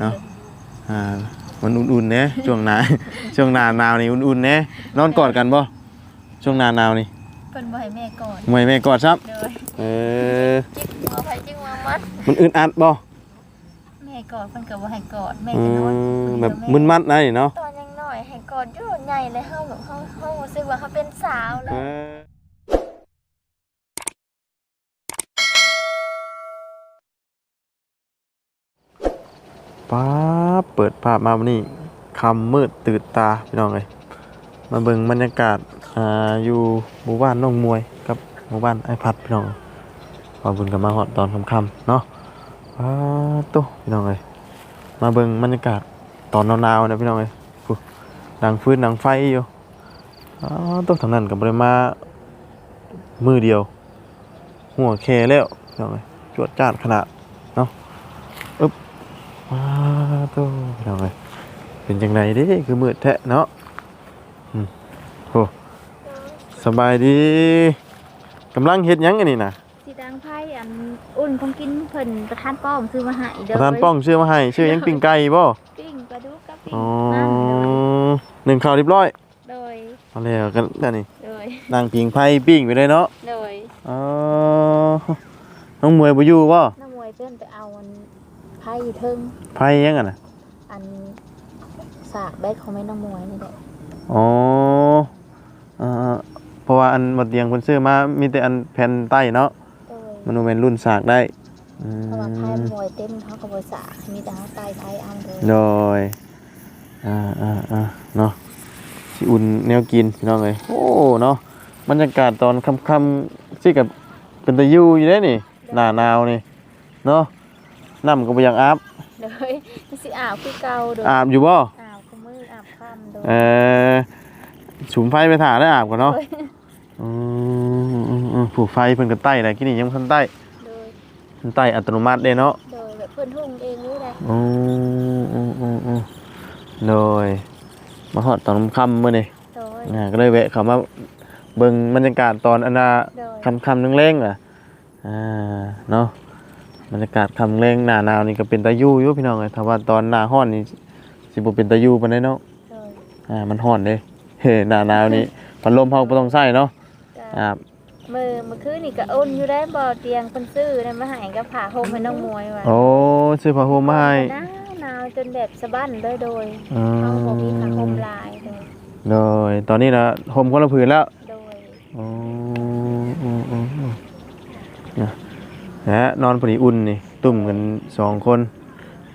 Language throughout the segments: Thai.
เนาะอ่ามันอุ่นๆเน่ช่วงหนาช่วงหนาหนาวนี่อุ่นๆเน่นอนกอดกันบ่ช่วงหนาหนาวนี่เพิ่นบ่ให้แม่กอดไม่แม่กอดครับเลยเออจิกหัวไปจิกหัวมัดมันอึดอัดบ่แม่กอดเพิ่นก็บ่ให้กอดแม่อืก็นอนมแบบมึนมัดนะนี่เนาะตอนยังน้อยให้กอดอยู่ใหญ่เลยเฮาแบบเฮาเฮารู้สึกว่าเฮาเป็นสาวแล้เอวอ ป๊าเปิดภาพมาวันนี้คำมืดตื่นตาพี่น้องเลยมาเบิ่งบรรยากาศอ่าอยู่หมู่บ้านน้องมวยกับหมู่บ้านไอพัดพี่น้องพอบุญกันมาหอดตอนค่ำๆเนาะป๊าบโตพี่น้องเลยมาเบิ่งบรรยากาศตอนหนาวๆนะพี่น้องเลยดังฟืนดังไฟอยู่อ๋อโตทางนั้นกับบริมามือเดียว หัวแคแล้วพี่น้องเลยจวดจ้าดขนาดเนาะาวโตัวเราไงเป็นจังไดเด้คือมืดแท้เนาะอืมโอ้สบายดีกำลังเฮ็ดหยังอันนี้น่ะสิดังไผอันอุ่นของกินเพิ่นประธานป้อมซื้อมาให้ปเด้อระธานป้องชื่อมาให้ชื่อหยังปิ้งไก่บ่ปิ้งปลาดุกกับปิ้งอ๋อนั่นหนึ่งข้าวเรียบร้อยโดยเอาแล้วกันนั่นนี่โดยนางปิงไผ่ปิ้งไปเลยเนาะโดยอ๋อน้องมวยบ่อยู่บ่น้ามวยเพิ่นไปเอาอันไผเทิงไผ่ยังอะน่ะ อันสากแบกของแม่น้องมวยนี่แหละอ๋ออ่าเพราะว่าอันบ่เตียงเพิ่นซื้อมามีแต่อันแผ่นใต้เนาะโดยมันบ่แม่นรุ่นสากได้อืเพราะว่าไพ่มมวยเต็มเขากับบริษัทมีแต่เขาตายไพ่เอาเลยโดยอ่าอ่าอ่าเนาะสิอุ่นแนวกินพี่น้องเลยโอ้เนาะบรรยากาศตอนค่ำๆสิกับเป็นตะยูอยู่ได้นี่หน้าหนาวนี่เนาะน้ำก็บ่อยากอาบ เลยสิอาบคือเก่าเด้ออาบอยู่บ่อาบก็มืออาบค่ำเด้อเออสุมไฟไปถ่าได้อาบก่อนเนาะอืมอืมอืมผูกไฟเพิ่นก็ใต้แหละกินนี่ยังบ่ทันใต้โดยเพิ่นใต้อัตโนมัติเด้เนาะโดยแบบเพื่อนทุ่งเองนี่แหละอืมอืมอืมอืมโดยมาฮอดตอนค่ำๆมื้อนี้โดยอ่าก็เลยแวะเข้ามาเบิ่งบรรยากาศตอนอันน่ะโดยค่ำค่ำนึงแรงอะอ่าเนาะ บรรยากาศค่ำแรงหน้าหนาวนี่ก็เป็นตายู่อยู่พี่น้องเอ้ยถ้าว่าตอนหน้าร้อนนี่สิบ่เป็นตายู่ปานใดเนาะโดยอ่ามันร้อนเด้เฮ้หน้าหนาวนี่พัดลมเฮาบ่ต้องใช้เนาะจ้ะอ่ามือเมื่อคืนนี่ก็อ้นอยู่ได้บ่เตียงคนซื้อนั่นมาให้กับผ้าห่มให้น้องมวยว่ะโอ้ซื้อผ้าห่มมาให้หนาวหนาวจนแบบสะบั้นเลยโดยอืเขาบ่มีผ้าห่มมลายโดยโดยตอนนี้น่ะห่มคนละผืนแล้วโดย อ๋ออืมอืมอืมนะ และนอนพอดีอุ่นนี่ตุ่มกันสองคน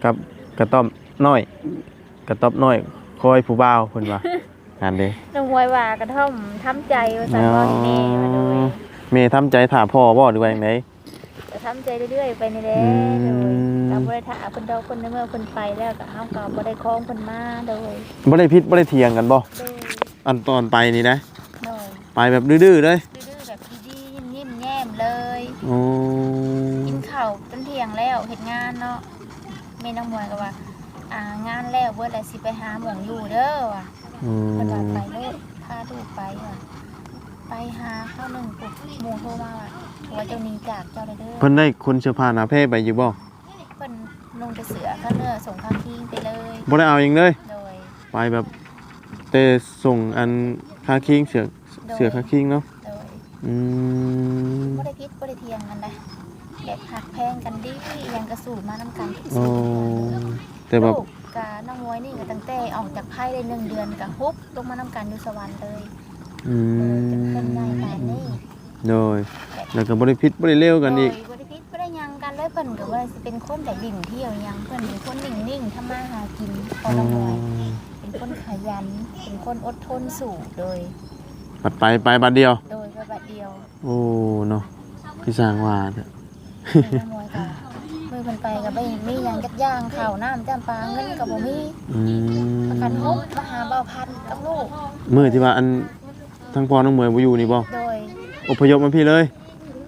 กับกระต้อมน้อย กระต๊อบน้อยคอยผู้บ่าวเพิ่นว่างานเด้น้องมวยว่ากระท่อมทำใจว่าซั่นบ่ให้แม่ว่าโดยเมย์ทำใจถามพ่อบ่หรือว่าจังไดจะทำใจเรื่อยๆไปนี่แหละอืโดยมเราบ่ได้ถ้าเพิ่นดอกเพิ่นในเมื่อเพิ่นไปแล้วก็เฮาก็บ่ได้คล้องเพิ่นมาโดยบ่ได้พิษบ่ได้เถียงกันบ่โดยอันตอนไปนี่นะโดยไปแบบดื้อๆเลยดื้อๆแบบดีๆยิ้มๆแย้มเลยโอ้ แล้วเฮ็ดงานเนาะแม่น้องมวยก็ว่า อ่างานแล้วเบิดแล้วสิไปหาหมองอยู่เด้อว่ะอืเพิ่นว่าไปมโลดพาลูกไปว่ะไปหาข้าวหนึงปุ๊บหมู่โทรมาว่าว่าเจ้าหนี้จากเจ้าเลยเด้อเพิ่นได้คนเสื้อผ้าหนาเพ่ไปอยู่บ่เพิ่นลงไปเสือข้าวเนื้อส่งข้าวคิงไปเลย บ่ได้เอาเองเลย โดย ไปแบบแต่ส่งอันคาคิงเสือเสือคาคิงเนาะโดยอืมบ่ได้พิษบ่ได้เทียงกันนะ แบบหักแพงกันดีอิหยังกระสูมานำกันทุกโอ้สิ่งแต่แบบลูกกะน้องมวยนี่ก็ตั้งแต่ออกจากไพ่ได้หนึ่งเดือนก็ฮุบลงมานำกันอยู่สวรรค์เลยอืเออจนมเป็นนายแฟนนี่โดยแล้วก็บ่ได้พิษบ่ได้เลวกันอีกโดยบ่ได้พิษบ่ได้หยังกันเลยเพิ่นก็บ่ได้สิเป็นคนแบบดิ่งเที่ยวหยังเพิ่นเป็นคนนิ่งๆทำมาหากินพออืน้องมวยมเป็นคนขยันเป็นคนอดทนสู้โดยบัดไปไปบัดเดียว โดยแบบเดียว โอ้เนาะพี่สร้างว่าเด้อ น้องมวยก็มือเพิ่นไปก็บ่มียังจักอย่างข้าวน้ำจำปลาเงินก็บ่มีอืมประกันฮุบมาหาเบาพันกับลูกมื้อที่ว่าอันทั้งพ่อทั้งเมยบ่อยู่นี่บ่โดยอพยพมาพี่เลย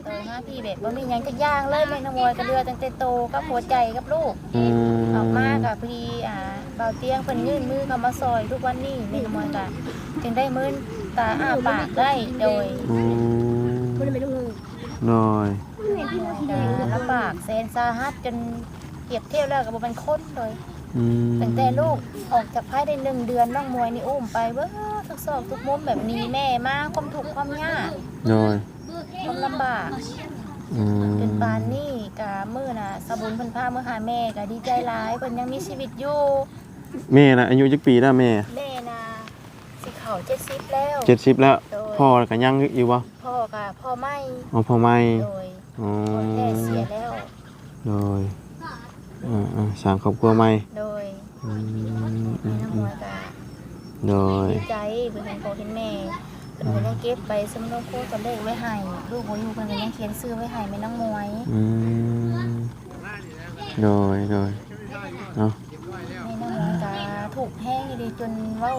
โดยมาพี่แบบบ่มียังจักอย่างเลยแม่น้องมวยก็เรือตั้งแต่โตกับหัวใจกับลูกอืมออกมากับพี่อ่าเบาเตียงเพิ่นยื่นมือเข้ามาซอยทุกวันนี้แม่น้องมวยก็จึงได้มื้นตาอ้าปากได้โดย อืมหน่อย ลำบากแสนสาหัสจนเปรียบเทียบแล้วก็บ่เป็นคนโดยออืมตั้งแต่ลูกออกจากภายได้หนึ่งเดือนน้องมวยนี่อุ้มไปเบ้อทุกซอกทุกมุมแบบนี้แม่มาความทุกข์ความยากโดยความลำบากอืมจนปานนี่กะมื้อน่ะสบุญเพิ่นพามื้อหาแม่ก็ดีใจหลายเพิ่นยังมีชีวิตอยู่แม่น่ะอายุจักปีแล้วแม่แม่น่ะสิเข้า70แล้ว70แล้ว โดยพ่อก็ยังอยู่บ่พ่อก็พ่อไม่อ๋อพ่อใหม่โดย อ๋อพ่อแม่เสียแล้ว โดยอ่าๆสร้างครอบครัวใหม่โดยอืมอืแม่มน้องอืมมวยก็โดยดีใจเพิ่นเห็นพ่อเห็นแม่เพิ่นก็ยังเก็บไปสำรองโคตัวเลขไว้ให้ลูกบ่อยู่เพิ่นก็ยังเขียนชื่อไว้ให้แม่น้องมวย อืมโดยโดยเนาะแม่น้องมวยก็ถูกแห้งอยู่ดีจนเว้า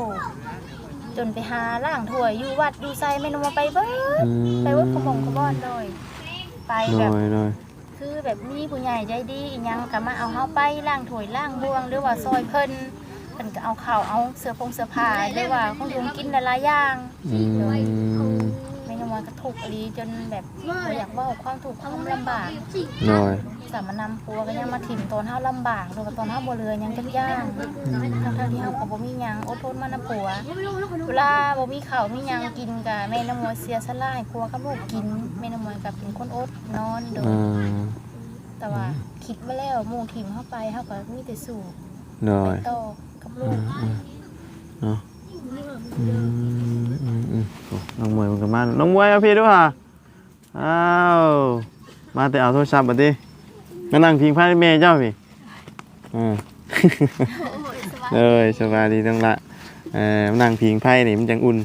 จนไปหาล่างถ้วยอยู่วัดอยู่ไสแม่น้องมวยไปเบิดอืมไปเบิดขมงขมอนเลย ไปโดแบบยโดยคือแบบมีผู้ใหญ่ใจดีอีหยังก็มาเอาเฮาไปล่างถ้วยล่างบวงหรือว่าซอยเพิ่นเพิ่นก็เอาข้าวเอาเสื้อผงเสื้อผ้าหรือว่าของยุงกินหลายๆอย่าง อืมแม่น้องมวย ก็ถูกข์อีหลีจนแบบบ่อยากเว้าความถูกข์ความลำบากโดยสามานำปัวก็ยังมาถิ่มตอนเฮาลำบากหรือว่าตอนเฮาบ่เรือยังจักอย่างทั้งๆที่เฮาก็บ่มีหยังอดทนมานำปัว เวลาบ่มีข้าวมีหยังกินก็แม่น้ำมวยเสียสละให้ปัวกับลูกกินแม่น้ำมวยก็เป็นคนอดนอนโดยอืมแต่ว่าคิดไว้แล้วหมู่ถิ่มเฮาไปเฮาก็มีแต่สู้โดไปยต่อกับลูอืกมอืมเนาะอืมอืมอืมโอ้ น้องมวยมันก็มาน้องมวยเอาพี่ด้วยค่ะอ้าวมาแต่เอาโทรศัพท์บัดนี้มานั่งพิงพายแม่เจ้าพี่อืมเอ้ยสบายดีจังละเออมานั่งพิงไพ่นี่มันจังอุ่น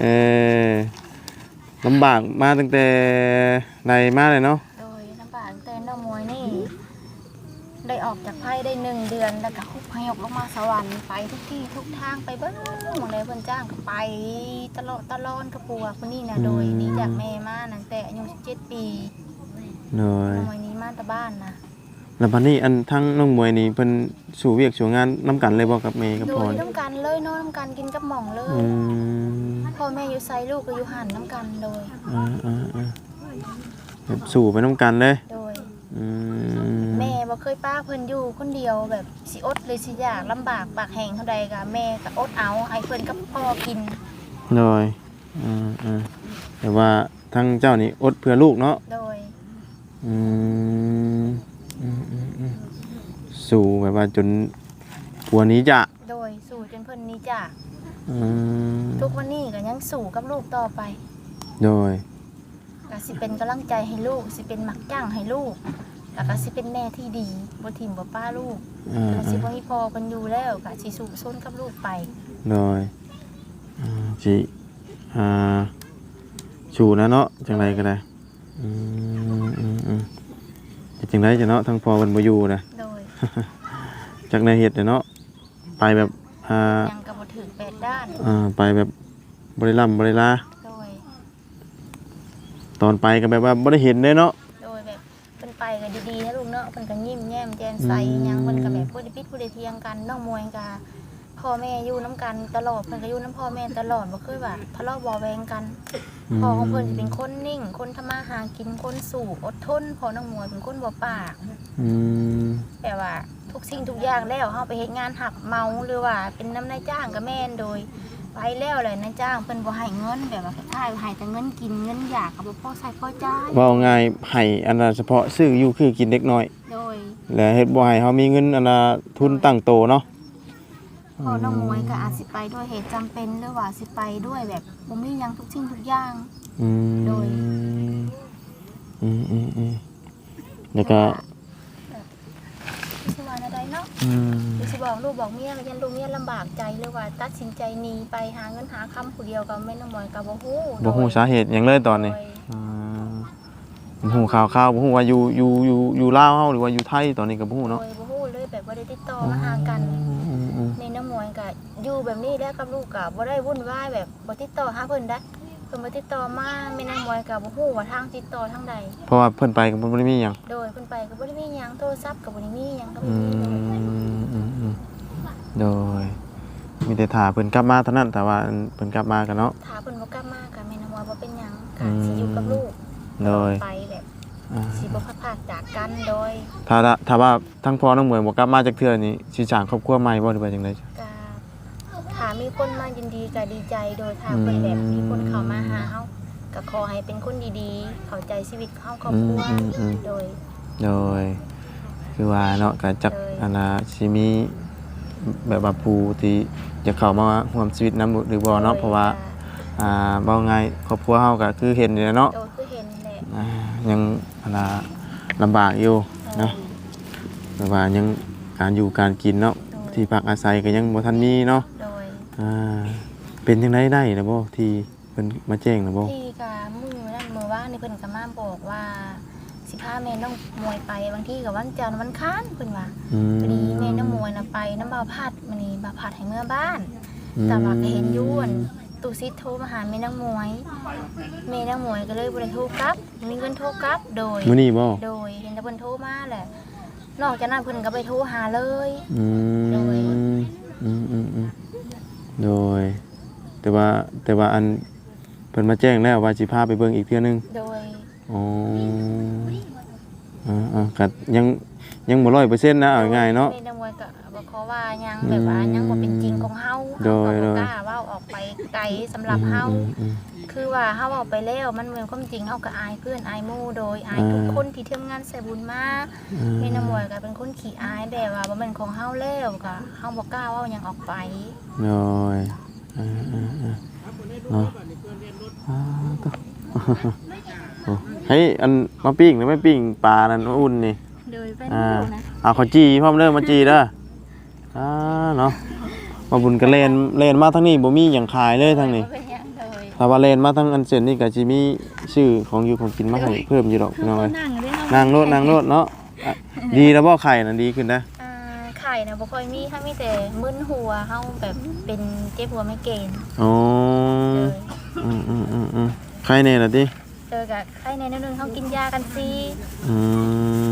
เออลำบากมาตั้งแต่ใดมาเลยเนาะโดยลำบากแต่น้ำมวยนี่ ได้ออกจากไพ่ได้หนึ่งเดือนแล้วก็คุก พยพลงมาสวรรค์ไปทุกที่ทุกทางไปเบิ้งหมดเลยเพิ่นจ้างก็ไปตลอดตลอดกับปัวคนนี้นะโดยหนี่จากแม่มาตั้งแต่อายุ17ปีหน่อยน้ำมวยนี้มาแต่บ้านนะแล้วบัดนี้อันทั้งน้องมวยนี่เพิ่นสู่เวียกสู่งานน้ำกันเลยบ่กับเมย์กับโดพยรน้ำกันเลยนอนน้ำกันกินกับหม่องเลอืยมพ่อแม่อยู่ไซลูกก็อยู่หันน้ำกันโดย อ่าอ่าอ่าแบบสู่ไปน้ำกันเลย โดยอืมแม่บ่ เคยป้าเพิ่นอยู่คนเดียวแบบสิอดเลยสิอยากลำบากปากแห้งเท่าใดก็แม่ก็อดเอาให้เพิ่นกับพ่อกินหน่อยอ่าอ่าแต่ว่าทั้งเจ้านี่อดเพื่อลูกเนาะโดยอืมอืมอืมอืมสู่แบบว่าจนผัวหนี้จะโดยสู่จนเพิ่นนี้จากอืมทุกวันนี้ก็ยังสู่กับลูกต่อไปโดยก็สิเป็นกำลังใจให้ลูกสิเป็นหมักจ้างให้ลูก แล้วก็สิเป็นแม่ที่ดีบ่ทิ่มบ่ป้าลูกอ่าก็สิอ่าบ่มีพ่อเพิ่นอยู่แล้วก็สิสู่ซนกับลูกไปโดยอ่าจิอ่าสู่นะเนาะจังไรก็ได้อืมอืมอืมแต่จังไรจะเนาะทางพอมันบ่อยู่นะโดยจากในเฮ็ดเนี่ยเนาะไปแบบอ่ายังก็บ่ถึงแปดด้าน อ่าไปแบบบริล่ำบริลาโดยตอนไปก็แบบว่าบ่ได้เห็นเลยเนาะ ใสหยังเพิ่นก็แบบบ่ได้ปิดบ่ได้เถียงกันน้องมวยก็พ่อแม่อยู่นํกันตลอดเพิ่นก็อยู่นํพ่อแม่ตลอดบ่เคยว่าทะเลาะเบาะแวงกันพ่อของเพิ่นสิเป็นคนนิ่ง คนทำมาหากินคนสู่อดทนพ่อน้องมวยเป็นคนบ่ปาก อืมแต่ว่าทุกสิ่งทุกอย่างแล้วเฮาไปเฮ็ดงานหักเมาหรือว่าเป็นน้ำนายจ้างก็แม่นโดยไปแล้วแหละนายจ้างเพิ่นบ่ให้เงินแบบว่าคล้ายๆให้แต่เงินกินเงินอยากก็บ่พอใช้พอจ่าย เว่าง่ายให้อันน่ะเฉพาะซื้ออยู่คือกินเด็กน้อยโดย และเฮ็ดบ่ให้เฮามีเงินอันน่ะทุนตั้งโตเนาะพ่อน้องมวยก็อาจสิไปด้วยเหตุจำเป็นหรือว่าสิไปด้วยแบบบ่มีหยังทุกสิ่งทุกอย่าง อืมโดย อืมอืมอืมแล้วก็สิว่าแนวใดเนาะอืมหรือสิบอกลูกบอกเมียว่ายันลูกเมียลำบากใจหรือว่าตัดสินใจหนีไปหาเงินหาคำผู้เดียวกับแม่น้องมวยก็บ่ฮู้บ่ฮู้สาเหตุหยังเลยตอนนี้โดยอ่า บ่ฮู้ข่าวข่าวบ่ฮู้ว่าอยู่อยู่อยู่อยู่ลาวเฮาหรือว่าอยู่ไทยตอนนี้ก็บ่ฮู้โดเนาะยบ่ฮู้เลยแบบบ่ได้ติดต่อมาหากันอืมอืมในน้ำมวยก็อยู่แบบนี้แล้วกับลูกก็บ่ได้วุ่นวายแบบบ่ติดต่อหาเพิ่นได้เพิ่นบ่ติดต่อมาแม่น้ำมวยก็บ่ฮู้ว่าทางติดต่อทางใดเพราะว่าเพิ่นไปก็บ่ได้มีหยังโดยเพิ่นไปก็บ่ได้มีหยังโทรศัพท์ก็บ่ได้มีหยังก็บ่อืมีเลยมอืมอืมโดยมีแต่ถ่าเพิ่นกลับมาเท่านั้นแต่ว่าเพิ่นกลับมากันเนาะ ถ้าเพิ่นบ่กลับมาก็แม่น้ำมวยบ่เป็นหยังอืก็มสิอยู่กับลูก โดย ไปแบบอ่าสิบ่พัดพรากจากกันโดยถ้าละถ้าว่าทั้งพ่อทั้งหมวยบ่กลับมาจากเทื่อนี้สิสร้างครอบครัวใหม่บ่หรือว่าจังไดก็ถ้ามีคนมายินดีก็ดีใจโดยถ้าเพิ่นแบบมีคนเข้ามาหาเฮาก็ขอให้เป็นคนดีๆ เข้าใจชีวิตเฮาครอบครัวอืมอืมอืม โดย โดย คือว่าเนาะก็จักเลยอันน่ะสิมีแบบว่าผู้ที่จะเข้ามาร่วมชีวิตนํหรือบ่เนาะเพราะว่า อ่าเว้าง่ายครอบครัวเฮาก็คือเห็นอยู่แล้วเนาะโดย ยังอันน่ะลำบากอยู่เนาะแต่ว่ายังการอยู่การกินเนาะที่พักอาศัยก็ยังบ่ทันมีเนาะโดยอ่าเป็นจังไดได้นะบ่ที่เพิ่นมาแจ้งนะบ่ที่กามือนั่นมือว่างนี่เพิ่นก็มาบอกว่าสิพาแม่น้องมวยไปบางที่กับวันจันทร์วันค้านเพิ่นว่าอืมพอดีแม่น้องมวยน่ะไปน้ำบ่าวพัดมื้อนี้บ่าวพัดให้เมื่อบ้าน แต่ว่าก็เห็นอยู่อั่น ตู้ซิดโทรมาหาแม่น้องมวยแม่น้องมวยก็เลยบ่ได้โทรกลับมีเงินโทรกลับโดยมื้อนี้บ่โดยเห็นแต่เพิ่นโทรมาแหละนอกจากนั้นเพิ่นก็ไปโทรหาเลย อืมโดยอืมอืมอืมโดย แต่ว่าแต่ว่าอันเพิ่นมาแจ้งแล้วว่าสิพาไปเบิ่งอีกเทื่อนึงโดยอ๋ออ่าอ่าก็ยังยังบ่100%นะเอาง่ายๆเนาะแม่น้องมวยก็ บ่ขอว่ายังแบบว่ายังบ่เป็นจริงของเฮาโดยเฮาโดก็ยบ่กล้าเว้าออกไปไกลสำหรับเฮาอืมอืม คือว่าเฮาเอาไปแล้วมันเป็นความจริงเฮาก็อายเพื่อนอายหมู่โดยอายทุกอ่า คนที่ทำงานใส่บุญมาอืมแม่น้ำมวยก็เป็นคนขี้อายแบบว่าบ่แม่นของเฮาแล้วก็เฮาบ่กล้าเว้าหยังออกไป โดยอ่าอ่าอ่าเนาะอ่าต่อโอ้เฮ้ยอันมาปิ้งหรือไม่ปิ้งปลานั่นมาอุ่นนี่ โดยไปอ่าดูนะเอาขอจีพร้อมเริ่มมาจีเด้อ อ่าเนาะมาบุญกันเลนเลนมาทั้งนี้บ่มีหยังขายเลยทั้งนี้บ่เป็นหยังเลยถ้าว่าเลนมาทั้งอันเซนนี่ก็สิมีชื่อของอยู่ของกินมาให้เพิ่มอยู่ดอกพี่น้องเอ้ยนั่งเด้นางโนดนางโนดเนาะอะดีแล้วบ่ไข่น่ะดีขึ้นนะอ่าไข่น่ะบ่ค่อยมีถ้ามีแต่มึนหัวเฮาแบบเป็นเจ็บหัวไม่เกณฑ์อ๋อเลยอืมอืมอืมอืมไข่แน่ล่ะติเจอกับไข้ในนิดนึงเฮากินยากันซีอื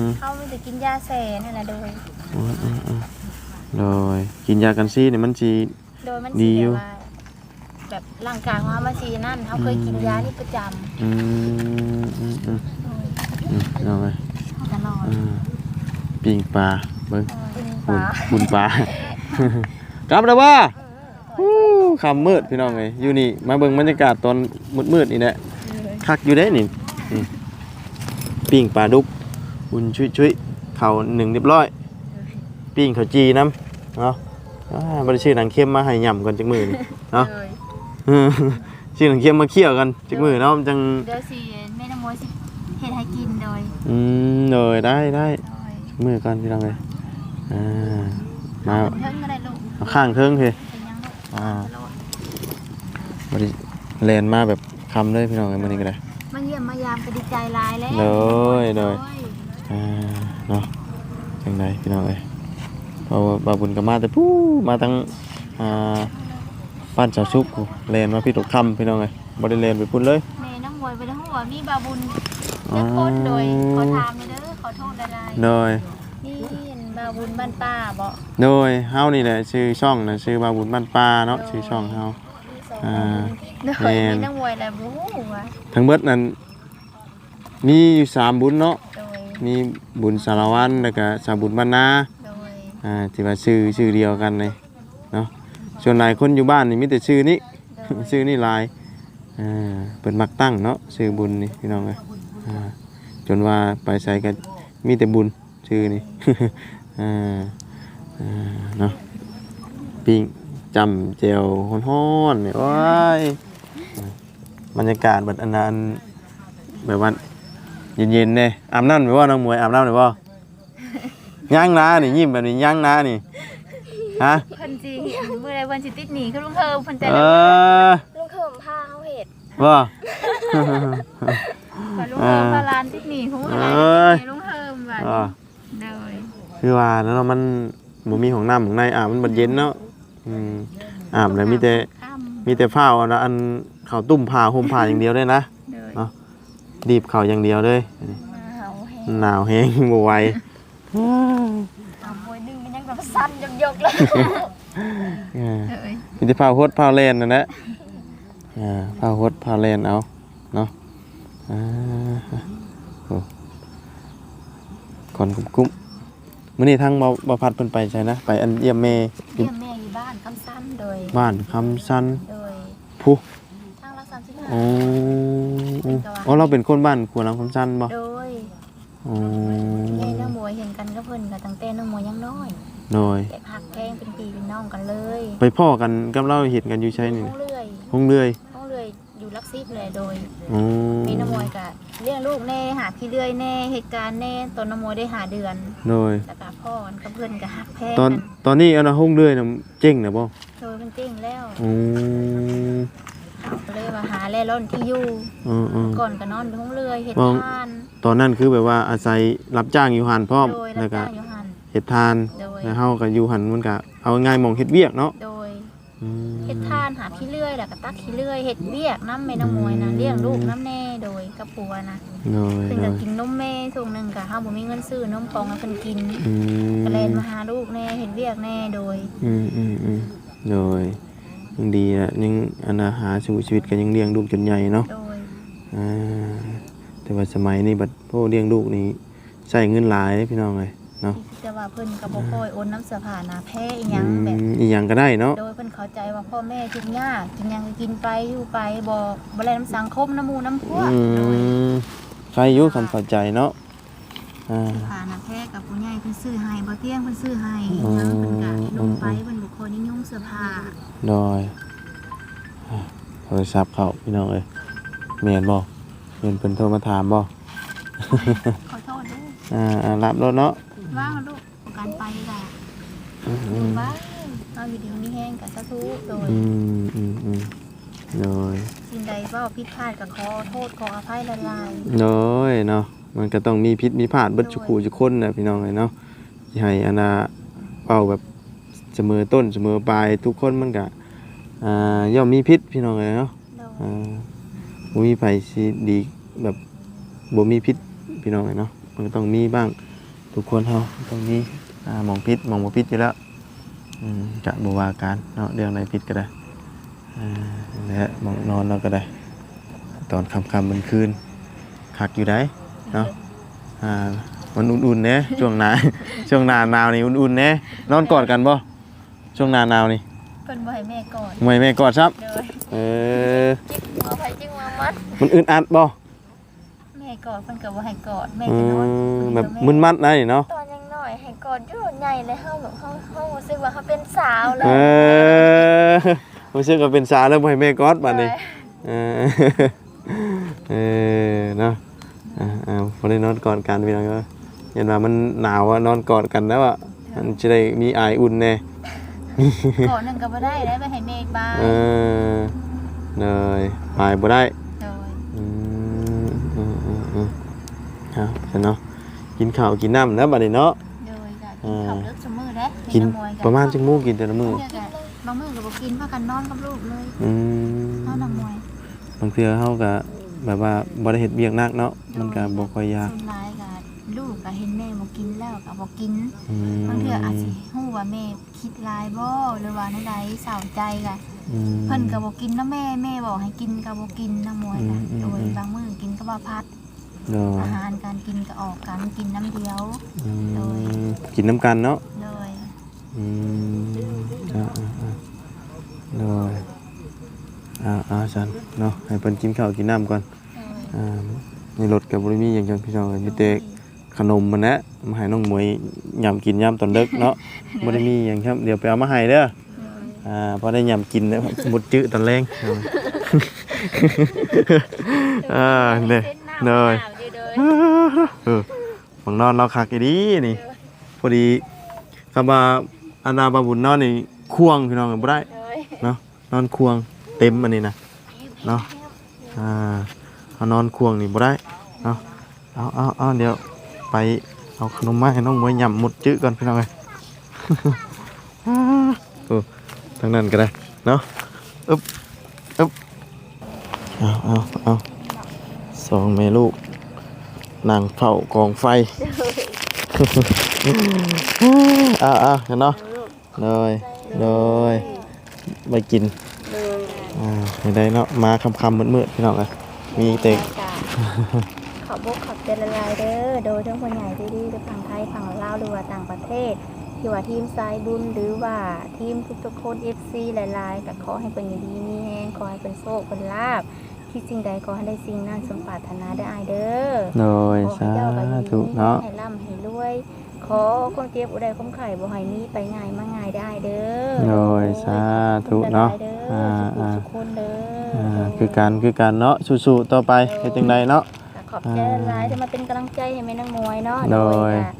ม เฮามีแต่กินยาแสนั่นน่ะโดย อืมอืมอืม โดยกินยากันซีนี่มันสิโดยมันดีสิอยู่ แบบว่าแบบร่างกายของเฮามันสินั่นเฮาเคยกินยานี่ประจำอืมอืมอืมอืมเอาไปตลอดอืมปิ้งปลาเบิ่งกินปบุญลาบุญปลากลับแล้วว่าฮู้ค่ำมืดพี่น้องเอ้ยอยู่นี่มาเบิ่งบรรยากาศตอนมืดๆนี่แหละ คักอยู่เด้นี่นี่ปิ้งปลาดุกบุญชุยๆข้าวหนึ่งเรียบร้อย ปิ้งข้าวจีน้ำ เนาะอ่าบ่ได้ชื่อหนังเข้มมาให้ย่ำก่อนจักมื้อนี่เนาะ เลยอืมชื่อหนังเข้มมาเคี่ยวกันจักมื้อเนาะมันจังเดี๋ยวสิแม่น้ำมวยสิเฮ็ดให้กินโดยอืมเลยได้ได้โดยมือก่อนพี่น้องเลยอ่ามาเอาเพิ่นก็ได้ลูกเอาข้างเทิงเลยเป็นหยังลูกอ่าบริเลนมาแบบคำเลยพี่น้องเลยมันนี้ก็ได้ มาเยี่ยมมายามก็ดีใจหลายแล้วเลยเลยโอ้อ่าเนาะจังไดพี่น้องเลย เพราะว่าบาบุญก็มาแต่ปู้มาทั้งอ่าบ้านเจ้าชุกกูเลนมาพี่ตกคำพี่น้องเลยบริเลนไปพุ่นเลยแม่น้ำมวยไปทั้งหัวมีบาบุญเจ้าคนโดยขอถามเลยเด้อขอโทษหลายโดยๆนี่เห็นบาบุญบ้านป้าบ่โดยเฮานี่แหละชื่อช่องนะชื่อบาบุญบ้านปลาเนาะชื่อช่องเฮาอ่าโดยแม่นแม่น้ำมวยแหละบ่ฮู้ว่าทั้งเบิดนั้นมีอยู่สามบุญเนาะโดยมีบุญสารวันแล้วก็สาบุญบรรณาโดย อ่าที่ว่าชื่อชื่อเดียวกันเลยเนาะส่วนหลายคนอยู่บ้านนี่มีแต่ชื่อนี้ ชื่อนี่ลายอ่าเป็นมักตั้งเนาะชื่อบุญนี่พี่น้องเอ้ยอ่าจนว่าไปใส่กันมีแต่บุญชื่อนี่อ่าอ่าเนาะปิ้งจำเจียวฮ้อนๆนี่โอ้ยบรรยากาศแบบอันนั้นแบบว่าเย็นๆเนี่ยอาบน้ำหรือว่าน้องมวยอาบน้ำหรือว่า ย่างนานี่ยิ้มแบบนี้ย่างนานี่ฮะเพิ่นสิเมื่อใดวันสิติดหนีคือลุงเฮิมเพิ่นใจเอแล้วอลุงเฮิมพาเฮาเฮ็ดว่าว่าลุงเฮิมพาหลานติดหนีฮู้อะไรเอ้ยติดหนีลุงเฮิมว่าอ่าโดยคือว่าแล้วเนาะมันบ่มีของน้ำของในอาบมันบัดเย็นเนาะอืมอาบแล้วมีแต่ค่ำมีแต่ผ้าเอานะอันเขาวตุ้มผ้าห่มผ้าอย่างเดียวเลยนะโดยเนาะ ดีบเขาอย่างเดียวเลย มาเฮาแฮงหนาวแห้งบ่ไหวเอา มีแต่ผ้าฮดผ้าแลนนั่นแหละอ่าผ้าฮดผ้าแลนเอาเนาะอ่าโอ้ก่อนกุ้มกุ้มมื้อนี้ทางบ่บ่พัดเพิ่นไปใช่นะไปอันเยี่ยมแม่อเยี่ยู่ยมแม่อยู่บ้านคำสั้นโดยบ้านคำสันโดยผู้ทางละสามสิบห้าอ๋ออ๋อเราเป็นคนบ้านขัวน้ำคำสันบ่โดยอ๋อแม่น้ามวยเห็นกันก็เพิ่นกับตั้งแต่น้ามวยยังน้อย โดยแต่พักแพงเป็นปีเป็นน้องกันเลยไปพ่อกันกับเราเห็นกันอยู่ใช่นี่ห้องเลื่อยห้องเรื่อยห้องเลื่อยอยู่ลักซิบเลยโดยอ๋อมีน้ามวยกับเลี้ยงลูกแน่หาพี่เลื่อยแน่เหตุการณ์แน่ตอนน้ามวยได้หาเดือนโดย แล้วก็พ่อกันกับเพิ่นกับฮักแพงตอนกันตอนนี้อันน่ะห้องเรื่อยน่ะเจ๊งน่ะบ่โดยเป็นจริงแล้วอ๋อเขาก็เลยมาหาแล่ร่อนที่อยู่อ๋ออ๋อก่อนก็นอนอยู่ห้องเลื่อยเฮ็ดมองทานตอนนั้นคือแบบว่าอาศัยรับจ้างอยู่หันพร้อมโดยรัแล้บวก็จ้างอยู่หัน เฮ็ดทานโดย แล้วเฮาก็อยู่หันมันก็เอาง่ายๆหมองเฮ็ดเวียกเนาะโดยอืม เฮ็ดทานหาขี้เลื่อยแล้วก็ตักขี้เลื่อยเฮ็ดเวียกน้ำแม่น้ำมวยนะเลี้ยงลูกน้ำแน่โดยกับปัวนะโดยเพิ่นโดก็ยกินนมแม่ช่วงหนึงก็เฮาบ่มีเงินซื้อนมปองให้เพิ่นกินอืมก็เลยมาหาลูกแน่เฮ็ดเวียกแน่โดย อืมอืมอืมโดยยังดีอะยังอันน่ะหาชีวิตชีวิตก็ยังเลี้ยงลูกจนใหญ่เนาะโดยอ่าแต่ว่าสมัยนี้บัดโอ้เลี้ยงลูกนี่ใช้เงินหลายเด้พี่น้องเอ้ย เนาะแต่ว่าเพิ่นก็บ่ค่อยโอนน้ำเสื้อผ้าหนาแพ้อีหยังแบบอืมอีหยังก็ได้เนาะโดยเพิ่นเข้าใจว่าพ่อแม่ทุกข์ยากกินหยังก็กินไปอยู่ไปบ่บ่แลน้ำสังคมน้ำหมู่น้ำพวกอืโดยมใครอยู่คันเข้าใจเนาะอ่าผ่าหนาแพ้กับผู้ใหญ่เพิ่นซื้อให้บ่เที่ยงเพิ่นซื้อให้อืมหยังเพิ่นก็ลงไปเพิ่นบ่ค่อยนิยมเสื้อผ้าโดยอ่าโทรศัพท์เข้าพี่น้องเอ้ยแม่นบ่เพิ่นเพิ่นโทรมาถามบ่ขอโทษด้วยอ่าอ่ารับแล้วเนาะ ว่างลูกการไปล่ะอืมอืมบ้างเอาอยู่ดีมีแห้งกับสาธุโดยอืมอืมอืมโดยสิ่งใดเว่าผิดพลาดก็ขอโทษขออภัยละลายโดยเนาะมันก็ต้องมีพิษมีพลาดเบิดจุกูจุคนนะพี่น้องเลยเนาะสิให้อันน่ะเป่าแบบเสมอต้นเสมอปลายทุกคนมันก็อ่าย่อมมีพิษพี่น้องเลยเนาะโดยอ่าบ่มีไผสิดีแบบบ่มีพิษพี่น้องเลยเนาะมันก็ต้องมีบ้าง ทุกคนเฮาต้องมีอ่าหมองพิษหมองบ่พิษอยู่แล้วอืมจะบ่ว่ากันเนาะเรื่องไหนพิษก็ได้อ่านั่นแหละหมองนอนเราก็ได้ ตอนค่ำๆมันคืนคักอยู่ได้เนาะอ่ามันอุ่นๆเน่ช่วงหนาช่วงหนาหนาวนี่อุ่นๆเน่นอนกอดกันบ่ช่วงหนาหนาวนี่เพิ่นบ่ให้แม่ก่อนมวยแม่กอดครับโดยเออจิกเอาไปจิกมามัดมันอึดอัดบ่ แม่กอดเพิ่นก็บ่ให้กอดแม่อืก็นอนมแบบมึนมัดได้เนาะตอนยังน้อยให้กอดอยู่ใหญ่เลยเฮาแบบเฮาเฮารู้สึกว่าเฮาเป็นสาวแล้เอวอผมเชื่อก็เป็นสาวแล้วบ่ให้แม่กอดบัดนี้โดยเออเออเนาะอ่าอ่าพอได้นอนกอดกันพี่น้องก็เห็นว่ามันหนาวอะนอนกอดกันแล้วอะมันจะได้มีอายอุ่นแน่กอดนั่นก็บ่ได้ได้ไปให้แม่บายเออเลยไปบ่ได้ เอาเสร็จเนาะกินข้าวกินน้ำนะบัดนี้เนาะ โดยก็กินข้าวเลิกซุมื้อเด้กินแม่ำมวยประมาณจังมูกินแต่ละมื้อเทื่อก็บางมื้อก็บ่กินพากันนอนกับลูกเลยอืเฮามนำมวยบางเทื่อเฮาก็แบบว่าบ่ได้เฮ็ดเวียกหนักเนาะมันก็บ่ค่อยยากส่วนหลายก็ลูกก็เห็นแม่บ่กินแล้วก็บ่กินอืมบางเทื่ออาจสิฮู้ว่าแม่คิดหลายบ่หรือว่าในใดเศร้าใจก็อืมเพิ่นก็บ่กินนะแม่แม่บอกให้กินก็บ่กินนะมวยก็อืมอืมโดยอืมบางมื้อกินก็บ่พัด เนาะอาหารการกินก็ออกกันกินน้ำเดียว อืมกินน้ำกันเนาะเลยอืมอ่าอ่าอ่าเนาะอ่าอ่าซั่นเนาะให้เพิ่นกินข้าวกินน้ำก่อนเลยอ่าในรถกับบริมีอย่างจังพี่น้องมีแต่ขนมมันนะมาให้น้องหมวยยำกินยำตอนเด็กเนาะบริมีอย่างครับเดี๋ยวไปเอามาให้เด้ออ่าพอได้ยำกินแล้วหมดจื้อตอนแรง อ่าเลยเลย เออบังนอนเราคักอีดีนี่พอดีคำว่าอานาบาบุญนอนนี่ควงพี่น้องก็บ่ได้เนาะนอนควงเต็มอันนี้นะเนาะอ่าเอานอนควงนี่บ่ได้เอาเอาเอาเอาเดี๋ยวไปเอาขนมมาให้น้องมวยยำหมดจื้อก่อนพี่น้องเลยโอ้ทางนั้นก็ได้เนาะอึ๊บอึ๊บเอาเอาเอาสองแม่ลูก นั่งเฝ้ากองไฟเอาเอาเห็นเนาะเลยเลยไปกินเลยอ่าไม่ได้เนาะมาคำคำๆมืดๆพี่น้องเลยมีเตะกาขอบอกขอบใจละลายเด้อโดยทั้งคนใหญ่ที่ดีในฝั่งไทยฝั่งลาวหรือว่าต่างประเทศที่ว่าทีมสายบุญหรือว่าทีมทุกๆคน FC หลายๆก็ขอให้เป็นอยู่ดีมีแฮงขอให้เป็นโชคเป็นลา บที่สิ่งใดขอให้ได้สิ่งนั้นสมปรารถนาได้อายเด้อโดยขอให้สาเจ้าก็อยู่ธุดีมีแฮเนาะงให้ร่ำให้รวย ขอความเจ็บอุดใดความไข่บ่ให้มีไปง่ายมาง่ายได้เด้อโดยสาธุเนาะอ่าอ่าสุขคนเด้ออ่าอ่าคือการคือการเนาะสู้ๆต่อไปเฮ็ดจังไดเนาะ ขอบใจหลายที่มาเป็นกำลังใจให้แม่นางมวยเนาะโดยค่ะ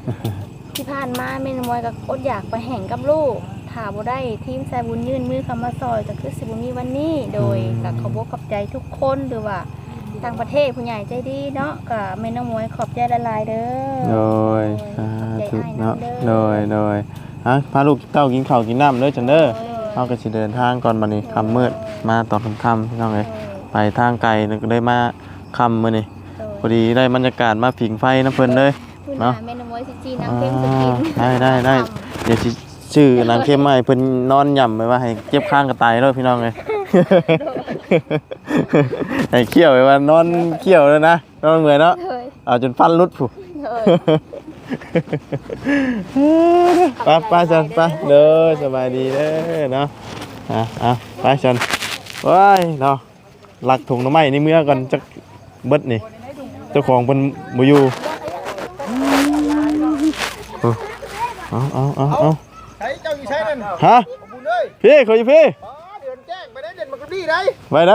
ที่ผ่านมาแม่นางมวยก็อดอยากไปแห่งกับลูก ถ้าบ่ได้ทีมสายบุญยื่นมือเข้ามาซอยก็คือสิบ่มีวันนี้ โดยก็ขอบอกขอบใจทุกคนหรือว่าต่างประเทศผู้ใหญ่ใจดีเนาะก็แม่นางมวยขอบใจหลายๆเด้อโดยสาขอบใจธุอ้ายเนาะนำด้อโดยโดยฮะพาลูกเต้ากินข้าวกินน้ำเด้อจังเด้อเฮาก็สิเดินทางก่อนบัดนี้ค่ำมืดมาตอนค่ำๆพี่น้องเอ้ยไปทางไกลนึกได้มาค่ำมื้อนี้พอดีได้บรรยากาศมาผิงไฟน้ำเพิ่นเลยคุณเนาะน่ะแม่นางมวยสิจีน้ำเค็มสุกินได้ได้ได้เดี๋ยวสิ ชื่อนางเข้มมาให้เพิ่นนอนย่ำไว้ว่าให้เจ็บข้างกระต่ายเด้อพี่น้องเอ้ยให้เขี้ยวไว้ว่านอนเขี้ยวเลยนะนอนเหนื่อยเนาะเฮ้ยเอาจนฟันหลุดผู้เฮ้ยไปไปจันไปเด้อสบายดีเด้อเนาะอะอะไปจันว้ายเนาะหลักถุงหน้ำไม้ในเมื่อก่อนจักเบิดนี่ เจ้าของเพิ่นบ่อยู่เอาเอาเอาเอา นั่นฮะขอบคุณเลยพี่ขออยู่พี่อ๋อเดือนแจ้งไปได้เดือนมันก็ดีได้ไปไหน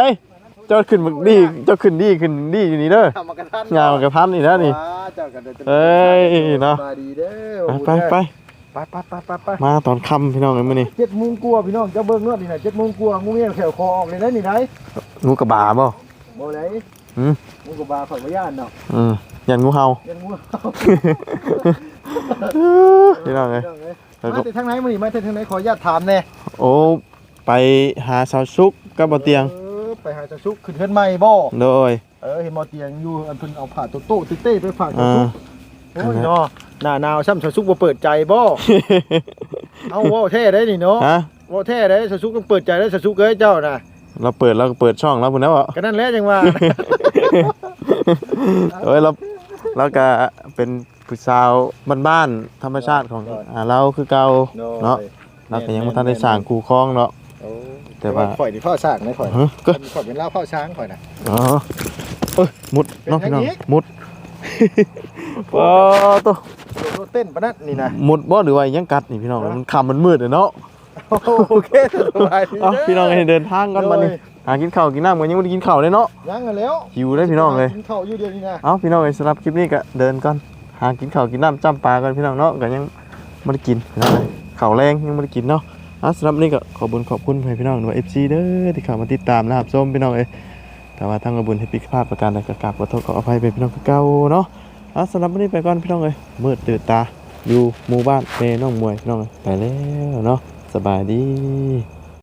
เจ้าขึ้นมึกดีเจ้าขึ้นดีขึ้นดีอยู่นี่เด้อทำมากระทันงานมันกระพันนี่นะนี่ ว้าเจ้ากันเดินเอ้ยเนาะ สบายดีเด้อไปไปไปไปไปไปไปไปมาตอนค่ำพี่น้องเอ้ยมื้อนี้เจ็ดโมงกลัวาพี่น้องเจ้าเบิ้งนวดนี่นะเจ็ดโมงกลัวางูเงี้ยแขวคอออกเลยนะนี่ไหนงูกระบาบ่ บ่ไหนอืม งูกับบาข่อยบ่ย่านเนาะอืมยันงูเห่า ยันงู พี่น้องเอ้ย มาแต่ทางไหนมานี่มาแต่ทางไหนขออนุญาตถามแน่โอ้ไปหาสาวซุกกับบ่เตียงเออไปหาเจ้าชุกขึ้นเฮือนใหม่บ่โดยเออเห็นบ่เตียงอยู่อันเพิ่นเอาผ้าโต๊ะโต๊ะเต้ๆไปฝากเจ้าอ่า ชุกโอ้ยเนาะหน้าหนาวซ้ำเจ้าชุกบ่เปิดใจบ่เอาเว้าแท้ได้นี่เนาะฮะเว้าแท้ได้เจ้าชุกต้องเปิดใจได้เจ้าชุกเอ้ยเจ้าน่ะเราเปิดเราก็เปิดช่องแล้วพุ่นแล้วบ่ ก็นั่นแหละจังว่า เอ้ยเราเราก็เป็น ผู้สาวบ้านๆธรรมชาติของอ่าเราคือเก่าเนาะเราก็ยังบ่ทันได้สร้างคูคลองเนาะ โอ้แต่ว่าข่อยนี่พ่อสร้างนะข่อยฮะก็ ข่อยเป็นเล่าพ่อช้างข่อยน่ะ อ๋อเอ้ยมุดเนาะเป็นพี่น้องอย่างนี้ มุดโอ้ตัวโดดเต้นปะนั่นนี่นะมุดบ่หรือว่ายังกัดนี่พี่น้องมันคำมันมืดเลยเนาะโอเคสบายดีเอ้าพี่น้องให้เดินทางกันมานี่โดยหากินข้าวกินน้ำกันยังไม่ได้กินข้าวเลยเนาะยังกันแล้วหิวเลยพี่น้องเลย กินข้าวอยู่เดียวนี่นะ เอ้าพี่น้องเอ้ยสำหรับคลิปนี้ก็เดินก่อน หากินข้าวกินน้ำจ้ำปลากันพี่น้องเนาะก็ยังไม่ได้กินพี่น้องเลยข้าวแรงยังไม่ได้กินเนาะอ้าสำหรับนี้ก็ขอบุญขอบคุณพี่น้องด้วย FC เด้อที่เข้ามาติดตามนะครับส้มพี่น้องเอ้ยแต่ว่าทางกระบุญให้ผิดพลาดประการใดก็กราบขอโทษขออภัยเป็นพี่น้องเก่าเนาะอ้าสำหรับวันนี้ไปก่อนพี่น้องเอ้ยมืดตื่นตาอยู่หมู่บ้านเมน้องมวยพี่น้องเอ้ยไปแล้วเนาะสบายดี